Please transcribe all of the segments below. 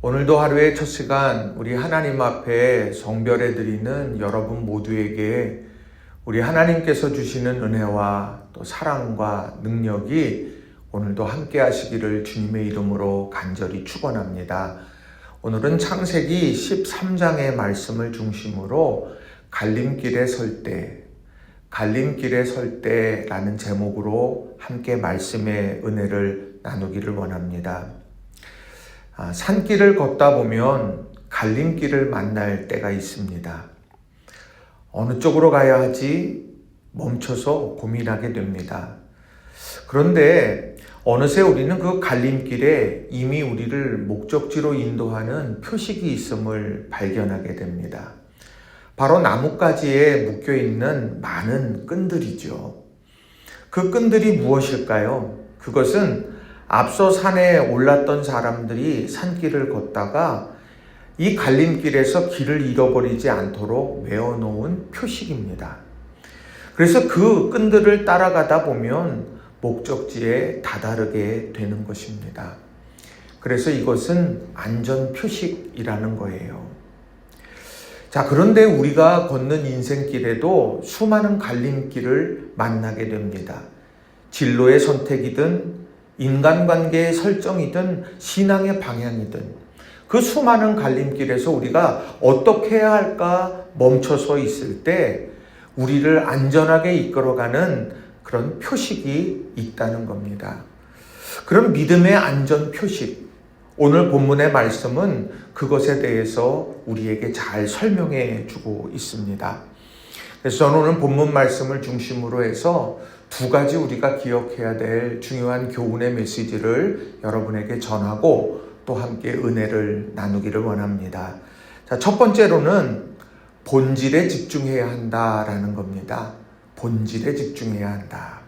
오늘도 하루의 첫 시간 우리 하나님 앞에 성별해 드리는 여러분 모두에게 우리 하나님께서 주시는 은혜와 또 사랑과 능력이 오늘도 함께 하시기를 주님의 이름으로 간절히 축원합니다. 오늘은 창세기 13장의 말씀을 중심으로 갈림길에 설 때, 갈림길에 설 때라는 제목으로 함께 말씀의 은혜를 나누기를 원합니다. 아, 산길을 걷다 보면 갈림길을 만날 때가 있습니다. 어느 쪽으로 가야 하지 멈춰서 고민하게 됩니다. 그런데 어느새 우리는 그 갈림길에 이미 우리를 목적지로 인도하는 표식이 있음을 발견하게 됩니다. 바로 나뭇가지에 묶여 있는 많은 끈들이죠. 그 끈들이 무엇일까요? 그것은 앞서 산에 올랐던 사람들이 산길을 걷다가 이 갈림길에서 길을 잃어버리지 않도록 메어놓은 표식입니다. 그래서 그 끈들을 따라가다 보면 목적지에 다다르게 되는 것입니다. 그래서 이것은 안전 표식이라는 거예요. 자, 그런데 우리가 걷는 인생길에도 수많은 갈림길을 만나게 됩니다. 진로의 선택이든 인간관계의 설정이든 신앙의 방향이든 그 수많은 갈림길에서 우리가 어떻게 해야 할까 멈춰서 있을 때 우리를 안전하게 이끌어가는 그런 표식이 있다는 겁니다. 그런 믿음의 안전 표식. 오늘 본문의 말씀은 그것에 대해서 우리에게 잘 설명해 주고 있습니다. 그래서 저는 오늘 본문 말씀을 중심으로 해서 두 가지 우리가 기억해야 될 중요한 교훈의 메시지를 여러분에게 전하고 또 함께 은혜를 나누기를 원합니다. 자, 첫 번째로는 본질에 집중해야 한다라는 겁니다. 본질에 집중해야 한다.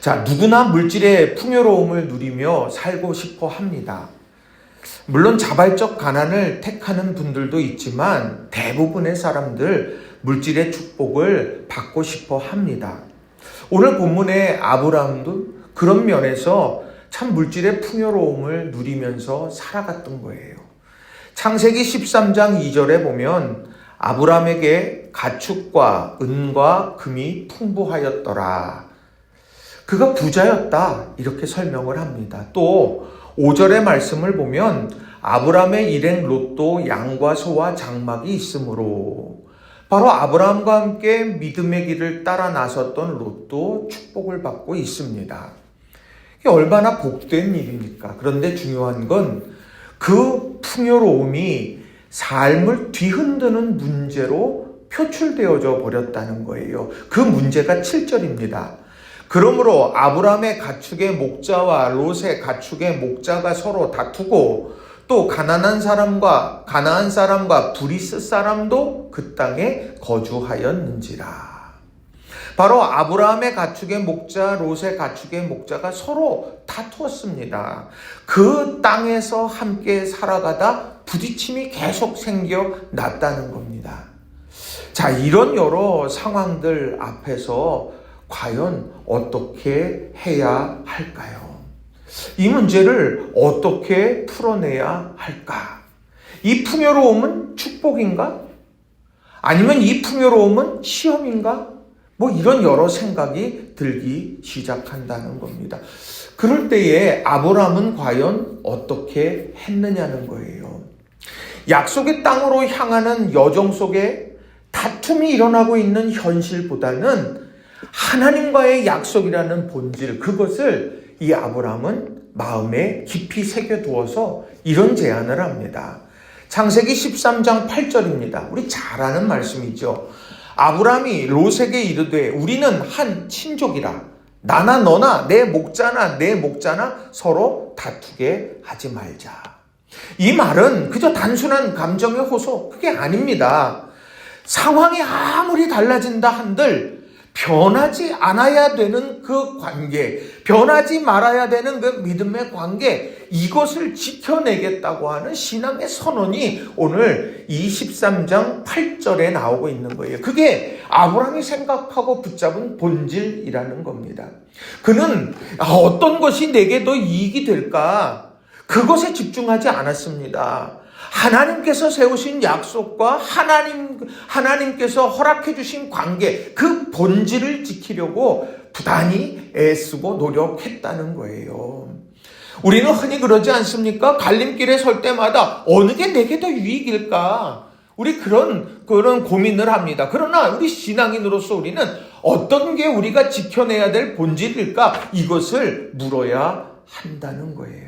자, 누구나 물질의 풍요로움을 누리며 살고 싶어 합니다. 물론 자발적 가난을 택하는 분들도 있지만 대부분의 사람들 물질의 축복을 받고 싶어 합니다. 오늘 본문의 아브라함도 그런 면에서 참 물질의 풍요로움을 누리면서 살아갔던 거예요. 창세기 13장 2절에 보면 아브라함에게 가축과 은과 금이 풍부하였더라. 그가 부자였다. 이렇게 설명을 합니다. 또 5절의 말씀을 보면 아브라함의 일행 롯도 양과 소와 장막이 있으므로 바로 아브라함과 함께 믿음의 길을 따라 나섰던 롯도 축복을 받고 있습니다. 이게 얼마나 복된 일입니까? 그런데 중요한 건 그 풍요로움이 삶을 뒤흔드는 문제로 표출되어져 버렸다는 거예요. 그 문제가 7절입니다. 그러므로 아브라함의 가축의 목자와 롯의 가축의 목자가 서로 다투고 또 가난한 사람과 가나안 사람과 브리스 사람도 그 땅에 거주하였는지라. 바로 아브라함의 가축의 목자, 롯의 가축의 목자가 서로 다투었습니다. 그 땅에서 함께 살아가다 부딪힘이 계속 생겨났다는 겁니다. 자, 이런 여러 상황들 앞에서 과연 어떻게 해야 할까요? 이 문제를 어떻게 풀어내야 할까? 이 풍요로움은 축복인가? 아니면 이 풍요로움은 시험인가? 뭐 이런 여러 생각이 들기 시작한다는 겁니다. 그럴 때에 아브라함은 과연 어떻게 했느냐는 거예요. 약속의 땅으로 향하는 여정 속에 다툼이 일어나고 있는 현실보다는 하나님과의 약속이라는 본질, 그것을 이 아브라함은 마음에 깊이 새겨두어서 이런 제안을 합니다. 창세기 13장 8절입니다. 우리 잘 아는 말씀이죠. 아브라함이 롯에게 이르되 우리는 한 친족이라 나나 너나 내 목자나 내 목자나 서로 다투게 하지 말자. 이 말은 그저 단순한 감정의 호소 그게 아닙니다. 상황이 아무리 달라진다 한들 변하지 않아야 되는 그 관계, 변하지 말아야 되는 그 믿음의 관계, 이것을 지켜내겠다고 하는 신앙의 선언이 오늘 23장 8절에 나오고 있는 거예요. 그게 아브라함이 생각하고 붙잡은 본질이라는 겁니다. 그는 어떤 것이 내게 더 이익이 될까? 그것에 집중하지 않았습니다. 하나님께서 세우신 약속과 하나님, 하나님께서 허락해 주신 관계, 그 본질을 지키려고 부단히 애쓰고 노력했다는 거예요. 우리는 흔히 그러지 않습니까? 갈림길에 설 때마다 어느 게 내게 더 유익일까? 우리 그런, 그런 고민을 합니다. 그러나 우리 신앙인으로서 우리는 어떤 게 우리가 지켜내야 될 본질일까? 이것을 물어야 한다는 거예요.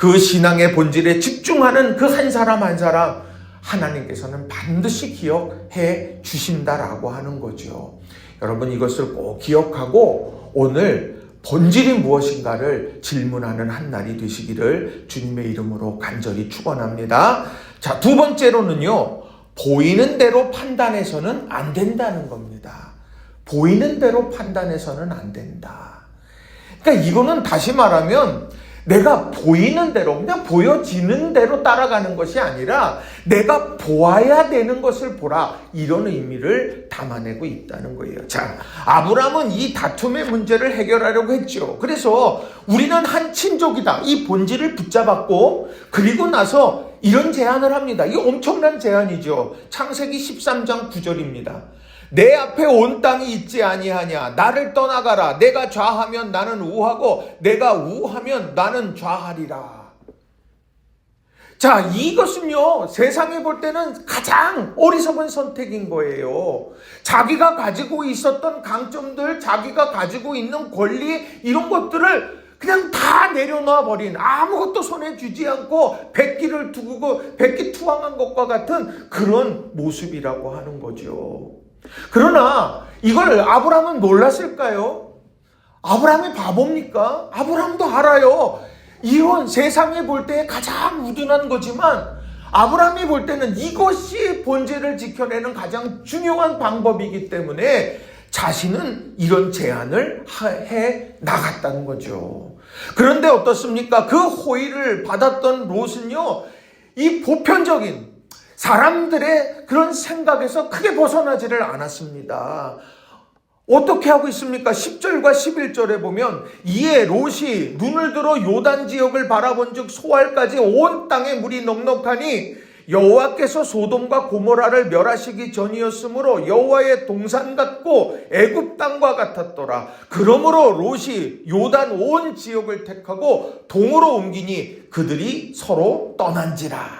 그 신앙의 본질에 집중하는 그 한 사람 한 사람 하나님께서는 반드시 기억해 주신다라고 하는 거죠. 여러분 이것을 꼭 기억하고 오늘 본질이 무엇인가를 질문하는 한 날이 되시기를 주님의 이름으로 간절히 축원합니다. 자, 두 번째로는요. 보이는 대로 판단해서는 안 된다는 겁니다. 보이는 대로 판단해서는 안 된다. 그러니까 이거는 다시 말하면 내가 보이는 대로 그냥 보여지는 대로 따라가는 것이 아니라 내가 보아야 되는 것을 보라 이런 의미를 담아내고 있다는 거예요. 자, 아브라함은 이 다툼의 문제를 해결하려고 했죠. 그래서 우리는 한 친족이다. 이 본질을 붙잡았고 그리고 나서 이런 제안을 합니다. 이 엄청난 제안이죠. 창세기 13장 9절입니다. 내 앞에 온 땅이 있지 아니하냐? 나를 떠나가라. 내가 좌하면 나는 우하고 내가 우하면 나는 좌하리라. 자 이것은요 세상에 볼 때는 가장 어리석은 선택인 거예요. 자기가 가지고 있었던 강점들 자기가 가지고 있는 권리 이런 것들을 그냥 다 내려놔 버린 아무것도 손에 쥐지 않고 백기를 두고 백기 투항한 것과 같은 그런 모습이라고 하는 거죠. 그러나 이걸 아브라함은 놀랐을까요? 아브라함이 바보입니까? 아브라함도 알아요. 이런 세상에 볼 때 가장 우둔한 거지만 아브라함이 볼 때는 이것이 본질을 지켜내는 가장 중요한 방법이기 때문에 자신은 이런 제안을 해 나갔다는 거죠. 그런데 어떻습니까? 그 호의를 받았던 롯은요, 이 보편적인 사람들의 그런 생각에서 크게 벗어나지를 않았습니다. 어떻게 하고 있습니까? 10절과 11절에 보면 이에 롯이 눈을 들어 요단 지역을 바라본즉 소알까지 온 땅에 물이 넉넉하니 여호와께서 소돔과 고모라를 멸하시기 전이었으므로 여호와의 동산 같고 애굽 땅과 같았더라. 그러므로 롯이 요단 온 지역을 택하고 동으로 옮기니 그들이 서로 떠난지라.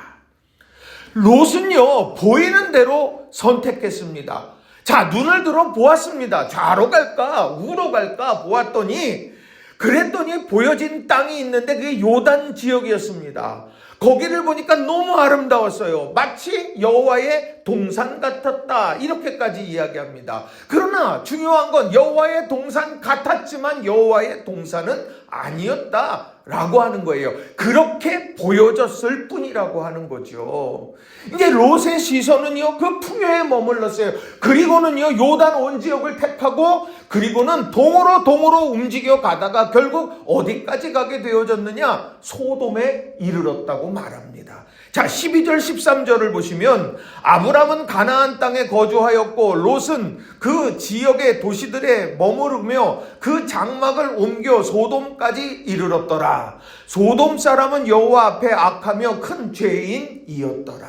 롯은요, 보이는 대로 선택했습니다. 자, 눈을 들어 보았습니다. 좌로 갈까, 우로 갈까 보았더니, 그랬더니 보여진 땅이 있는데 그게 요단 지역이었습니다. 거기를 보니까 너무 아름다웠어요. 마치 여호와의 동산 같았다. 이렇게까지 이야기합니다. 그러나 중요한 건 여호와의 동산 같았지만 여호와의 동산은 아니었다. 라고 하는 거예요. 그렇게 보여졌을 뿐이라고 하는 거죠. 이제 롯의 시선은요, 그 풍요에 머물렀어요. 그리고는요, 요단 온 지역을 택하고, 그리고는 동으로 동으로 움직여 가다가 결국 어디까지 가게 되어졌느냐? 소돔에 이르렀다고 말합니다. 자, 12절, 13절을 보시면, 아브람은 가나안 땅에 거주하였고, 롯은 그 지역의 도시들에 머무르며 그 장막을 옮겨 소돔까지 이르렀더라. 소돔 사람은 여호와 앞에 악하며 큰 죄인이었더라.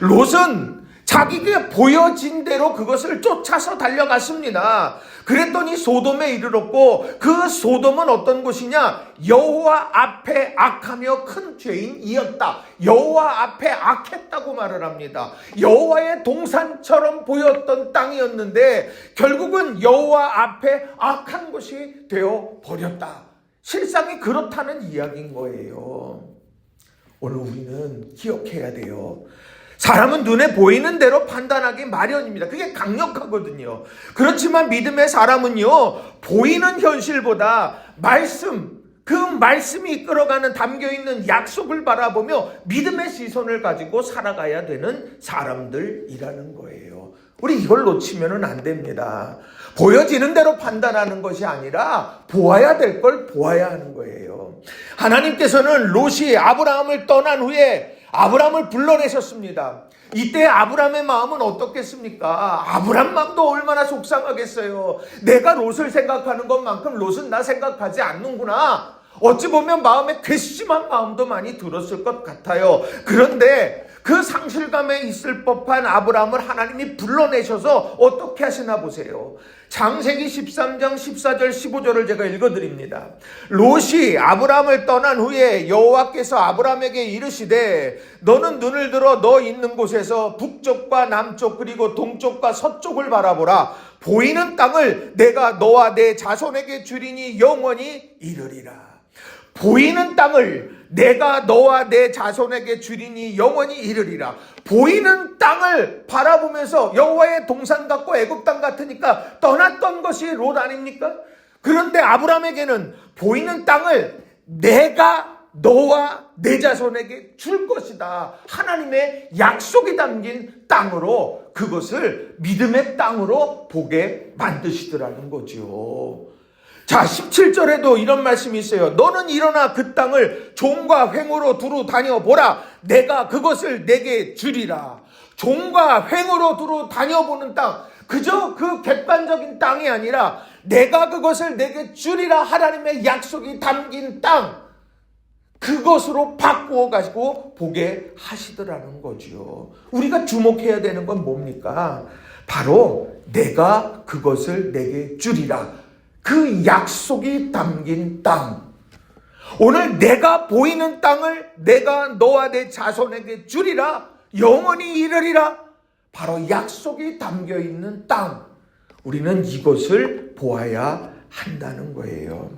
롯은 자기가 보여진 대로 그것을 쫓아서 달려갔습니다. 그랬더니 소돔에 이르렀고 그 소돔은 어떤 곳이냐? 여호와 앞에 악하며 큰 죄인이었다. 여호와 앞에 악했다고 말을 합니다. 여호와의 동산처럼 보였던 땅이었는데 결국은 여호와 앞에 악한 곳이 되어 버렸다. 실상이 그렇다는 이야기인 거예요. 오늘 우리는 기억해야 돼요. 사람은 눈에 보이는 대로 판단하기 마련입니다. 그게 강력하거든요. 그렇지만 믿음의 사람은요, 보이는 현실보다 말씀, 그 말씀이 이끌어가는 담겨 있는 약속을 바라보며 믿음의 시선을 가지고 살아가야 되는 사람들이라는 거예요. 우리 이걸 놓치면 안 됩니다. 보여지는 대로 판단하는 것이 아니라 보아야 될 걸 보아야 하는 거예요. 하나님께서는 롯이 아브라함을 떠난 후에 아브라함을 불러내셨습니다. 이때 아브라함의 마음은 어떻겠습니까? 아브라함 마음도 얼마나 속상하겠어요. 내가 롯을 생각하는 것만큼 롯은 나 생각하지 않는구나. 어찌 보면 마음에 괘씸한 마음도 많이 들었을 것 같아요. 그런데 그 상실감에 있을 법한 아브라함을 하나님이 불러내셔서 어떻게 하시나 보세요. 장세기 13장 14절 15절을 제가 읽어드립니다. 롯이 아브라함을 떠난 후에 여호와께서 아브라함에게 이르시되 너는 눈을 들어 너 있는 곳에서 북쪽과 남쪽 그리고 동쪽과 서쪽을 바라보라. 보이는 땅을 내가 너와 내 자손에게 주리니 영원히 이르리라. 보이는 땅을 내가 너와 내 자손에게 주리니 영원히 이르리라. 보이는 땅을 바라보면서 여호와의 동산 같고 애굽 땅 같으니까 떠났던 것이 롯 아닙니까? 그런데 아브라함에게는 보이는 땅을 내가 너와 내 자손에게 줄 것이다. 하나님의 약속이 담긴 땅으로 그것을 믿음의 땅으로 보게 만드시더라는 거죠. 자, 17절에도 이런 말씀이 있어요. 너는 일어나 그 땅을 종과 횡으로 두루 다녀보라. 내가 그것을 내게 주리라. 종과 횡으로 두루 다녀보는 땅. 그저 그 객관적인 땅이 아니라 내가 그것을 내게 주리라 하나님의 약속이 담긴 땅. 그것으로 바꾸어 가지고 보게 하시더라는 거지요. 우리가 주목해야 되는 건 뭡니까? 바로 내가 그것을 내게 주리라. 그 약속이 담긴 땅. 오늘 내가 보이는 땅을 내가 너와 내 자손에게 주리라. 영원히 이르리라. 바로 약속이 담겨 있는 땅. 우리는 이것을 보아야 한다는 거예요.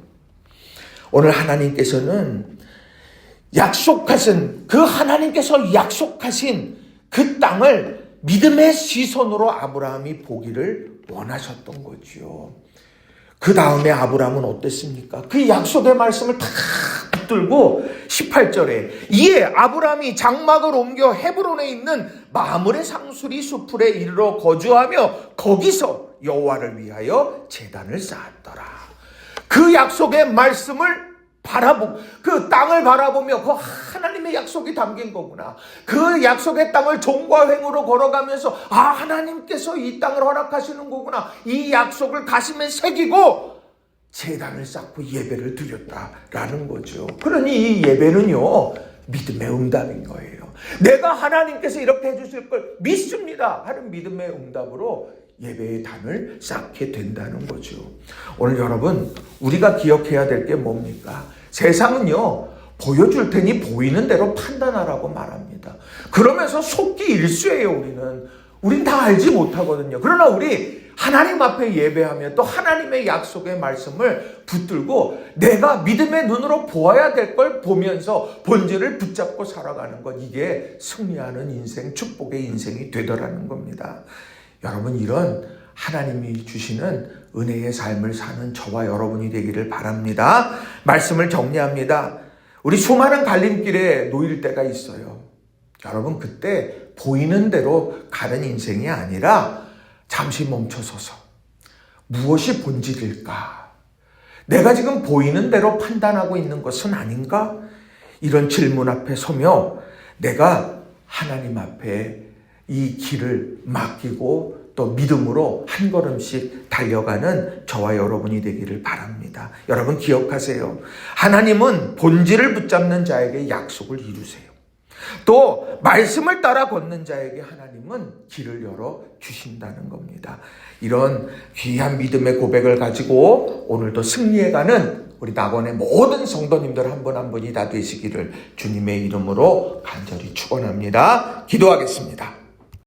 오늘 하나님께서는 약속하신 그 하나님께서 약속하신 그 땅을 믿음의 시선으로 아브라함이 보기를 원하셨던 거지요. 그 다음에 아브라함은 어땠습니까? 그 약속의 말씀을 다 붙들고 18절에 이에 아브라함이 장막을 옮겨 헤브론에 있는 마물의 상수리 수풀에 이르러 거주하며 거기서 여호와를 위하여 제단을 쌓았더라. 그 약속의 말씀을 바라보 그 땅을 바라보며 그 하나님의 약속이 담긴 거구나. 그 약속의 땅을 종과 횡으로 걸어가면서 아 하나님께서 이 땅을 허락하시는 거구나. 이 약속을 가슴에 새기고 재단을 쌓고 예배를 드렸다라는 거죠. 그러니 이 예배는요 믿음의 응답인 거예요. 내가 하나님께서 이렇게 해주실 걸 믿습니다 하는 믿음의 응답으로 예배의 단을 쌓게 된다는 거죠. 오늘 여러분, 우리가 기억해야 될 게 뭡니까? 세상은요, 보여줄 테니 보이는 대로 판단하라고 말합니다. 그러면서 속기 일수예요, 우리는. 우린 다 알지 못하거든요. 그러나 우리 하나님 앞에 예배하며 또 하나님의 약속의 말씀을 붙들고 내가 믿음의 눈으로 보아야 될 걸 보면서 본질을 붙잡고 살아가는 것 이게 승리하는 인생, 축복의 인생이 되더라는 겁니다. 여러분 이런 하나님이 주시는 은혜의 삶을 사는 저와 여러분이 되기를 바랍니다. 말씀을 정리합니다. 우리 수많은 갈림길에 놓일 때가 있어요. 여러분 그때 보이는 대로 가는 인생이 아니라 잠시 멈춰서서 무엇이 본질일까? 내가 지금 보이는 대로 판단하고 있는 것은 아닌가? 이런 질문 앞에 서며 내가 하나님 앞에 이 길을 맡기고 또 믿음으로 한 걸음씩 달려가는 저와 여러분이 되기를 바랍니다. 여러분 기억하세요. 하나님은 본질을 붙잡는 자에게 약속을 이루세요. 또 말씀을 따라 걷는 자에게 하나님은 길을 열어 주신다는 겁니다. 이런 귀한 믿음의 고백을 가지고 오늘도 승리해가는 우리 낙원의 모든 성도님들 한 분 한 분이 다 되시기를 주님의 이름으로 간절히 축원합니다. 기도하겠습니다.